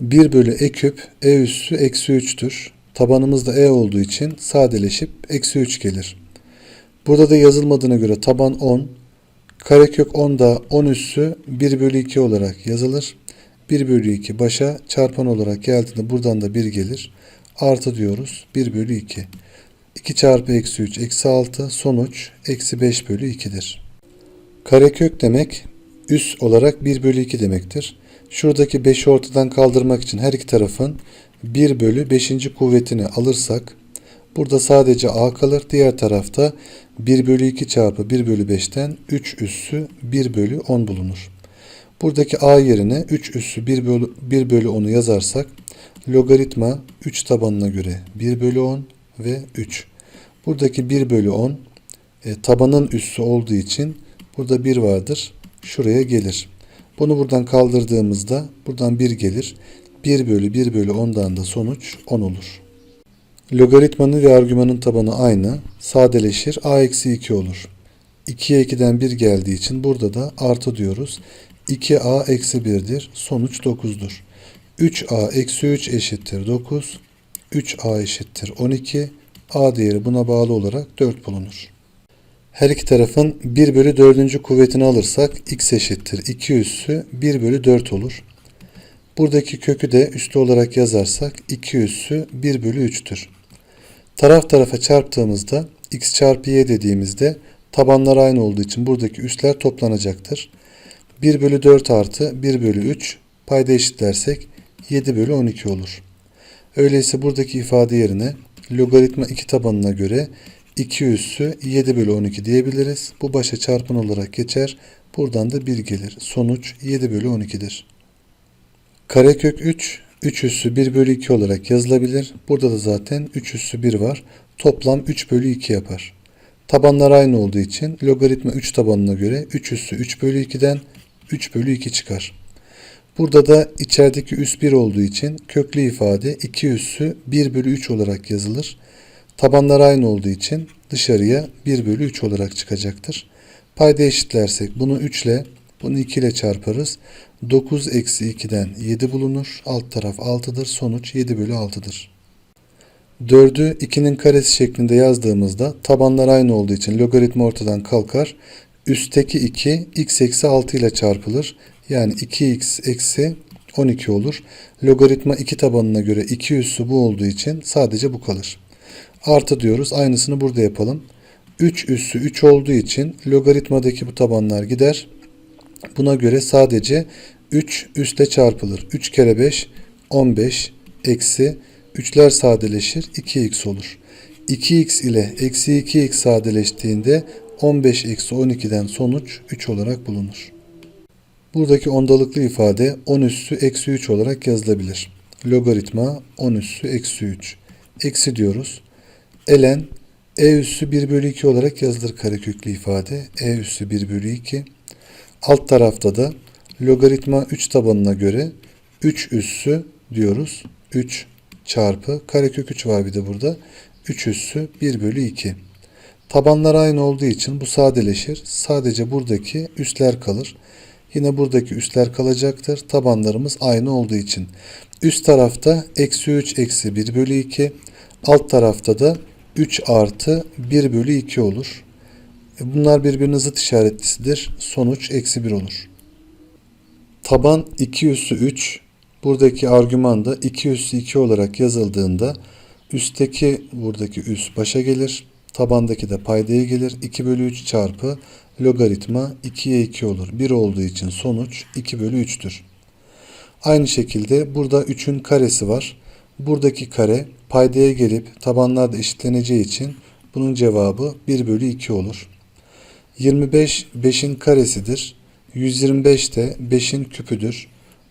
1 bölü e küp e üssü eksi 3'tür. Tabanımız da e olduğu için sadeleşip eksi 3 gelir. Burada da yazılmadığına göre taban 10. Karekök 10 da 10 üssü 1 bölü 2 olarak yazılır. 1 bölü 2 başa çarpan olarak geldiğinde buradan da 1 gelir. Artı diyoruz 1 bölü 2. 2 çarpı eksi 3 eksi 6 sonuç eksi 5 bölü 2'dir. Karekök demek üs olarak 1 bölü 2 demektir. Şuradaki 5'i ortadan kaldırmak için her iki tarafın 1 bölü 5. kuvvetini alırsak burada sadece a kalır. Diğer tarafta 1 bölü 2 çarpı 1 bölü 5'ten 3 üssü 1 bölü 10 bulunur. Buradaki a yerine 3 üssü 1 bölü, 1 bölü 10'u yazarsak logaritma 3 tabanına göre 1 bölü 10 ve 3. Buradaki 1 bölü 10 e, tabanın üssü olduğu için burada 1 vardır. Şuraya gelir. Bunu buradan kaldırdığımızda buradan 1 gelir. 1 bölü 1 bölü 10'dan da sonuç 10 olur. Logaritmanın ve argümanın tabanı aynı. Sadeleşir. a eksi 2 olur. 2'ye 2'den 1 geldiği için burada da artı diyoruz. 2a eksi 1'dir. Sonuç 9'dur. 3a eksi 3 eşittir 9. 3a eşittir 12. a değeri buna bağlı olarak 4 bulunur. Her iki tarafın 1 bölü 4. kuvvetini alırsak x eşittir 2 üssü 1 bölü 4 olur. Buradaki kökü de üstü olarak yazarsak 2 üssü 1 bölü 3'tür. Taraf tarafa çarptığımızda x çarpı y dediğimizde tabanlar aynı olduğu için buradaki üsler toplanacaktır. 1 bölü 4 artı 1 bölü 3 payda eşitlersek 7 bölü 12 olur. Öyleyse buradaki ifade yerine logaritma 2 tabanına göre 2 üssü 7 bölü 12 diyebiliriz. Bu başa çarpın olarak geçer. Buradan da 1 gelir. Sonuç 7 bölü 12'dir. Karekök 3, 3 üssü 1 bölü 2 olarak yazılabilir. Burada da zaten 3 üssü 1 var. Toplam 3 bölü 2 yapar. Tabanlar aynı olduğu için logaritma 3 tabanına göre 3 üssü 3 bölü 2'den 3 bölü 2 çıkar. Burada da içerideki üs 1 olduğu için köklü ifade 2 üssü 1 bölü 3 olarak yazılır. Tabanlar aynı olduğu için dışarıya 1 bölü 3 olarak çıkacaktır. Payda eşitlersek bunu 3 ile bunu 2 ile çarparız. 9 eksi 2'den 7 bulunur. Alt taraf 6'dır. Sonuç 7 bölü 6'dır. 4'ü 2'nin karesi şeklinde yazdığımızda tabanlar aynı olduğu için logaritma ortadan kalkar. Üstteki 2 x eksi 6 ile çarpılır. Yani 2x eksi 12 olur. Logaritma 2 tabanına göre 2 üssü bu olduğu için sadece bu kalır. Artı diyoruz. Aynısını burada yapalım. 3 üssü 3 olduğu için logaritmadaki bu tabanlar gider. Buna göre sadece 3 üstle çarpılır. 3 kere 5 15 eksi 3'ler sadeleşir 2x olur. 2x ile eksi 2x sadeleştiğinde 15 eksi 12'den sonuç 3 olarak bulunur. Buradaki ondalıklı ifade 10 üssü eksi 3 olarak yazılabilir. Logaritma 10 üssü eksi 3. Eksi diyoruz. Elen e üssü 1 bölü 2 olarak yazılır kareköklü ifade. e üssü 1 bölü 2. Alt tarafta da logaritma 3 tabanına göre 3 üssü diyoruz. 3 çarpı karekök 3 var bir de burada. 3 üssü 1 bölü 2. Tabanlar aynı olduğu için bu sadeleşir. Sadece buradaki üsler kalır. Yine buradaki üsler kalacaktır. Tabanlarımız aynı olduğu için. Üst tarafta eksi 3 eksi 1 bölü 2. Alt tarafta da 3 artı 1 bölü 2 olur. Bunlar birbirine zıt işaretlisidir. Sonuç eksi 1 olur. Taban 2 üssü 3. Buradaki argüman da 2 üssü 2 olarak yazıldığında üstteki buradaki üs başa gelir. Tabandaki de paydaya gelir. 2 bölü 3 çarpı logaritma 2'ye 2 olur. 1 olduğu için sonuç 2 bölü 3'tür. Aynı şekilde burada 3'ün karesi var. Buradaki kare paydaya gelip tabanlarda eşitleneceği için bunun cevabı 1 bölü 2 olur. 25 5'in karesidir. 125 de 5'in küpüdür.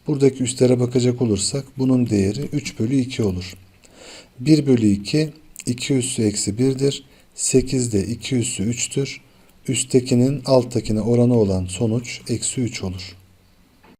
Buradaki üstlere bakacak olursak bunun değeri 3 bölü 2 olur. 1 bölü 2 2 üssü eksi 1'dir. 8 de 2 üssü 3'tür. Üsttekinin alttakine oranı olan sonuç eksi 3 olur.